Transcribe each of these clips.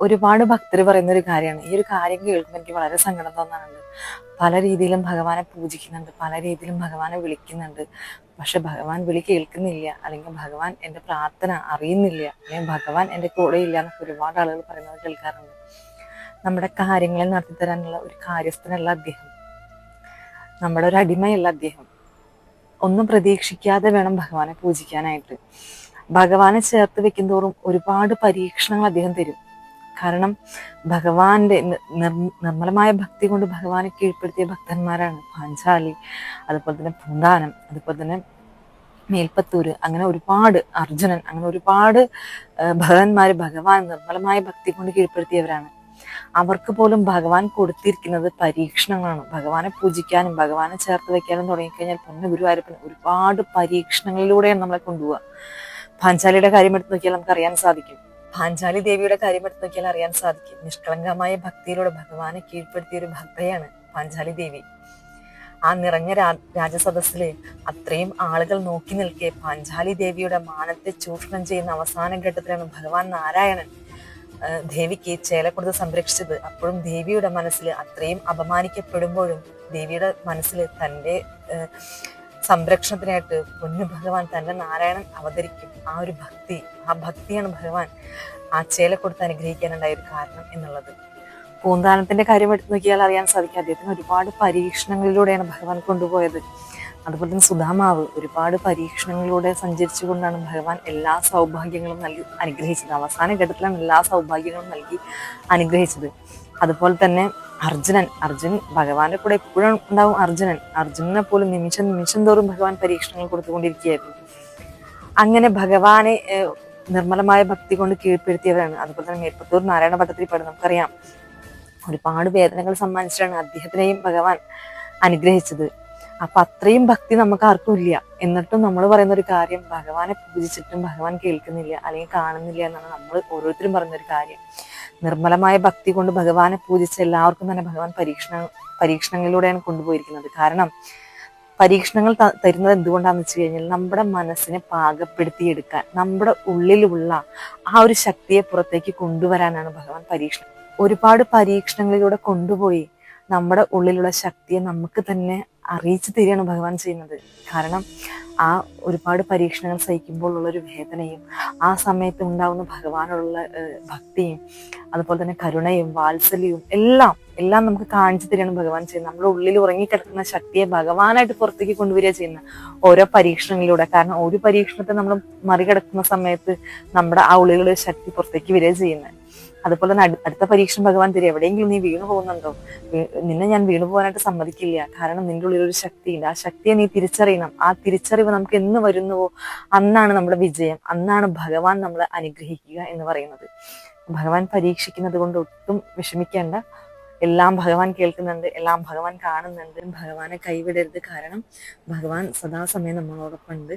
ഒരുപാട് ഭക്തർ പറയുന്ന ഒരു കാര്യമാണ്. ഈ ഒരു കാര്യം കേൾക്കുമ്പോൾ എനിക്ക് വളരെ സങ്കടം തോന്നാറുണ്ട്. പല രീതിയിലും ഭഗവാനെ പൂജിക്കുന്നുണ്ട് പല രീതിയിലും ഭഗവാനെ വിളിക്കുന്നുണ്ട്. പക്ഷെ ഭഗവാൻ വിളി കേൾക്കുന്നില്ല അല്ലെങ്കിൽ ഭഗവാൻ എന്റെ പ്രാർത്ഥന അറിയുന്നില്ല അല്ലെങ്കിൽ ഭഗവാൻ എന്റെ കൂടെ ഇല്ല എന്നൊക്കെ ഒരുപാട് ആളുകൾ പറയുന്നത് കേൾക്കാറുണ്ട്. നമ്മുടെ കാര്യങ്ങളെ നടത്തി തരാനുള്ള ഒരു കാര്യസ്ഥനല്ല അദ്ദേഹം. നമ്മുടെ ഒരു അടിമയല്ല അദ്ദേഹം. ഒന്നും പ്രതീക്ഷിക്കാതെ വേണം ഭഗവാനെ പൂജിക്കാനായിട്ട്. ഭഗവാനെ ചേർത്ത് വെക്കുന്തോറും ഒരുപാട് പരീക്ഷണങ്ങൾ അദ്ദേഹം തരും. കാരണം ഭഗവാന്റെ നിർ- നിർമ്മലമായ ഭക്തി കൊണ്ട് ഭഗവാനെ കീഴ്പ്പെടുത്തിയ ഭക്തന്മാരാണ് പാഞ്ചാലി അതുപോലെ തന്നെ പൂന്താനം അതുപോലെ തന്നെ മേൽപ്പത്തൂര് അങ്ങനെ ഒരുപാട് അർജുനൻ അങ്ങനെ ഒരുപാട് ഭഗവാന്മാർ ഭഗവാൻ നിർമ്മലമായ ഭക്തി കൊണ്ട് കീഴ്പ്പെടുത്തിയവരാണ്. അവർക്ക് പോലും ഭഗവാൻ കൊടുത്തിരിക്കുന്നത് പരീക്ഷണങ്ങളാണ്. ഭഗവാനെ പൂജിക്കാനും ഭഗവാനെ ചേർത്ത് വെക്കാനും തുടങ്ങിക്കഴിഞ്ഞാൽ പൊന്ന ഗുരുവായൂരപ്പൻ ഒരുപാട് പരീക്ഷണങ്ങളിലൂടെയാണ് നമ്മളെ കൊണ്ടുപോവുക. പാഞ്ചാലിയുടെ കാര്യം എടുത്ത് നോക്കിയാൽ നമുക്ക് അറിയാൻ സാധിക്കും. പാഞ്ചാലി ദേവിയുടെ കാര്യം എടുത്തു നോക്കിയാൽ അറിയാൻ സാധിക്കും. നിഷ്കളങ്കമായ ഭക്തിയിലൂടെ ഭഗവാനെ കീഴ്പ്പെടുത്തിയ ഒരു ഭക്തയാണ് പാഞ്ചാലി ദേവി. ആ നിറഞ്ഞ രാജസദസ്സിൽ അത്രയും ആളുകൾ നോക്കി നിൽക്കെ പാഞ്ചാലി ദേവിയുടെ മാനത്തെ ചൂഷണം ചെയ്യുന്ന അവസാന ഘട്ടത്തിലാണ് ഭഗവാൻ നാരായണൻ ദേവിക്ക് ചേല കൊടുത്ത് സംരക്ഷിച്ചത്. അപ്പോഴും ദേവിയുടെ മനസ്സിൽ അത്രയും അപമാനിക്കപ്പെടുമ്പോഴും ദേവിയുടെ മനസ്സിൽ തന്റെ സംരക്ഷണത്തിനായിട്ട് പൊന്നു ഭഗവാൻ തന്റെ നാരായണൻ അവതരിക്കും. ആ ഒരു ഭക്തി ആ ഭക്തിയാണ് ഭഗവാൻ ആ ചേല കൊടുത്ത് അനുഗ്രഹിക്കാനുണ്ടായ ഒരു കാരണം എന്നുള്ളത്. പൂന്താനത്തിന്റെ കാര്യം എടുത്ത് നോക്കിയാൽ അറിയാൻ സാധിക്കും. അദ്ദേഹത്തിന് ഒരുപാട് പരീക്ഷണങ്ങളിലൂടെയാണ് ഭഗവാൻ കൊണ്ടുപോയത്. അതുപോലെ തന്നെ സുധാമാവ് ഒരുപാട് പരീക്ഷണങ്ങളിലൂടെ സഞ്ചരിച്ചുകൊണ്ടാണ് ഭഗവാൻ എല്ലാ സൗഭാഗ്യങ്ങളും നൽകി അനുഗ്രഹിച്ചത്. അവസാന ഘട്ടത്തിലാണ് എല്ലാ സൗഭാഗ്യങ്ങളും നൽകി അനുഗ്രഹിച്ചത്. അതുപോലെ തന്നെ അർജുനൻ അർജുൻ ഭഗവാന്റെ കൂടെ എപ്പോഴും ഉണ്ടാവും. അർജുനൻ അർജുനനെ പോലും നിമിഷം നിമിഷം തോറും ഭഗവാൻ പരീക്ഷണങ്ങൾ കൊടുത്തുകൊണ്ടിരിക്കുകയായിരുന്നു. അങ്ങനെ ഭഗവാനെ നിർമ്മലമായ ഭക്തി കൊണ്ട് കീഴ്പ്പെടുത്തിയവരാണ്. അതുപോലെ തന്നെ മേൽപ്പത്തൂർ നാരായണ ഭട്ടത്തിൽ പെടും നമുക്കറിയാം. ഒരുപാട് വേദനകൾ സമ്മാനിച്ചിട്ടാണ് അദ്ദേഹത്തിനെയും ഭഗവാൻ അനുഗ്രഹിച്ചത്. അപ്പൊ അത്രയും ഭക്തി നമുക്ക് ആർക്കും ഇല്ല. എന്നിട്ടും നമ്മൾ പറയുന്ന ഒരു കാര്യം ഭഗവാനെ പൂജിച്ചിട്ടും ഭഗവാൻ കേൾക്കുന്നില്ല അല്ലെങ്കിൽ കാണുന്നില്ല എന്നാണ് നമ്മൾ ഓരോരുത്തരും പറയുന്ന ഒരു കാര്യം. നിർമ്മലമായ ഭക്തി കൊണ്ട് ഭഗവാനെ പൂജിച്ച എല്ലാവർക്കും തന്നെ ഭഗവാൻ പരീക്ഷണ പരീക്ഷണങ്ങളിലൂടെയാണ് കൊണ്ടുപോയിരിക്കുന്നത്. കാരണം പരീക്ഷണങ്ങൾ തരുന്നത് എന്തുകൊണ്ടാന്ന് വെച്ച് കഴിഞ്ഞാൽ നമ്മുടെ മനസ്സിനെ പാകപ്പെടുത്തിയെടുക്കാൻ നമ്മുടെ ഉള്ളിലുള്ള ആ ഒരു ശക്തിയെ പുറത്തേക്ക് കൊണ്ടുവരാനാണ് ഭഗവാൻ പരീക്ഷണം. ഒരുപാട് പരീക്ഷണങ്ങളിലൂടെ കൊണ്ടുപോയി നമ്മുടെ ഉള്ളിലുള്ള ശക്തിയെ നമുക്ക് തന്നെ അറിയിച്ചു തരികയാണ് ഭഗവാൻ ചെയ്യുന്നത്. കാരണം ആ ഒരുപാട് പരീക്ഷണങ്ങൾ സഹിക്കുമ്പോൾ ഉള്ള ഒരു വേദനയും ആ സമയത്ത് ഉണ്ടാകുന്ന ഭഗവാനുള്ള ഭക്തിയും അതുപോലെ തന്നെ കരുണയും വാത്സല്യവും എല്ലാം എല്ലാം നമുക്ക് കാണിച്ചു തരികയാണ് ഭഗവാൻ ചെയ്യുന്നത്. നമ്മുടെ ഉള്ളിൽ ഉറങ്ങിക്കിടക്കുന്ന ശക്തിയെ ഭഗവാനായിട്ട് പുറത്തേക്ക് കൊണ്ടുവരിക ചെയ്യുന്ന ഓരോ പരീക്ഷണങ്ങളിലൂടെ. കാരണം ഒരു പരീക്ഷണത്തെ നമ്മൾ മറികടക്കുന്ന സമയത്ത് നമ്മുടെ ആ ഉള്ളിലുള്ള ശക്തി പുറത്തേക്ക് വരിക ചെയ്യുന്നത്. അതുപോലെ തന്നെ അടുത്ത പരീക്ഷണം ഭഗവാൻ തരും. എവിടെയെങ്കിലും നീ വീണു പോകുന്നുണ്ടോ? നിന്നെ ഞാൻ വീണു പോകാനായിട്ട് സമ്മതിക്കില്ല. കാരണം നിന്റെ ഉള്ളിൽ ഒരു ശക്തിയുണ്ട്. ആ ശക്തിയെ നീ തിരിച്ചറിയണം. ആ തിരിച്ചറിവ് നമുക്ക് എന്ന് വരുന്നുവോ? അന്നാണ് നമ്മുടെ വിജയം. അന്നാണ് ഭഗവാൻ നമ്മളെ അനുഗ്രഹിക്കുക എന്ന് പറയുന്നത്. ഭഗവാൻ പരീക്ഷിക്കുന്നത് കൊണ്ട് ഒട്ടും വിഷമിക്കേണ്ട. എല്ലാം ഭഗവാൻ കേൾക്കുന്നുണ്ട് എല്ലാം ഭഗവാൻ കാണുന്നുണ്ട്. ഭഗവാനെ കൈവിടരുത്. കാരണം ഭഗവാൻ സദാസമയം നമ്മളോടൊപ്പം ഉണ്ട്.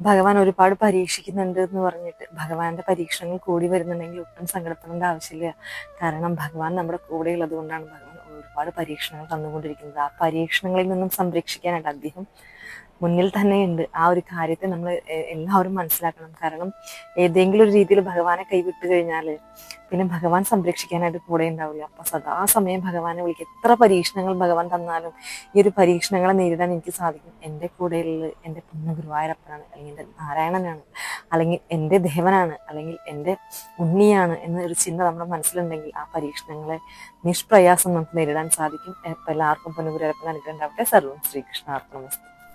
ഭഗവാൻ ഒരുപാട് പരീക്ഷിക്കുന്നുണ്ട് എന്ന് പറഞ്ഞിട്ട് ഭഗവാന്റെ പരീക്ഷണങ്ങൾ കൂടി വരുന്നുണ്ടെങ്കിൽ ഒട്ടും സങ്കടപ്പെടേണ്ട ആവശ്യമില്ല. കാരണം ഭഗവാൻ നമ്മുടെ കൂടെയുള്ളത് കൊണ്ടാണ് ഭഗവാൻ ഒരുപാട് പരീക്ഷണങ്ങൾ തന്നുകൊണ്ടിരിക്കുന്നത്. ആ പരീക്ഷണങ്ങളിൽ നിന്നും സംരക്ഷിക്കാനായിട്ട് അദ്ദേഹം മുന്നിൽ തന്നെയുണ്ട്. ആ ഒരു കാര്യത്തെ നമ്മൾ എല്ലാവരും മനസ്സിലാക്കണം. കാരണം ഏതെങ്കിലും ഒരു രീതിയിൽ ഭഗവാനെ കൈവിട്ട് കഴിഞ്ഞാൽ പിന്നെ ഭഗവാൻ സംരക്ഷിക്കാനായിട്ട് കൂടെ ഉണ്ടാവില്ല. അപ്പൊ സദാസമയം ഭഗവാനെ വിളിക്കുക. എത്ര പരീക്ഷണങ്ങൾ ഭഗവാൻ തന്നാലും ഈ ഒരു പരീക്ഷണങ്ങളെ നേരിടാൻ എനിക്ക് സാധിക്കും. എന്റെ കൂടെയുള്ള എന്റെ പുണ്യ ഗുരുവായൂരപ്പനാണ് അല്ലെങ്കിൽ എന്റെ നാരായണനാണ്. അല്ലെങ്കിൽ എന്റെ ദേവനാണ് അല്ലെങ്കിൽ എന്റെ ഉണ്ണിയാണ് എന്നൊരു ചിന്ത നമ്മുടെ മനസ്സിലുണ്ടെങ്കിൽ ആ പരീക്ഷണങ്ങളെ നിഷ്പ്രയാസം നമുക്ക് നേരിടാൻ സാധിക്കും. എല്ലാവർക്കും പൊന്നു ഗുരുവായൂരപ്പൻ അനുഗ്രഹം സർവം ശ്രീകൃഷ്ണ അർപ്പണമസ്തു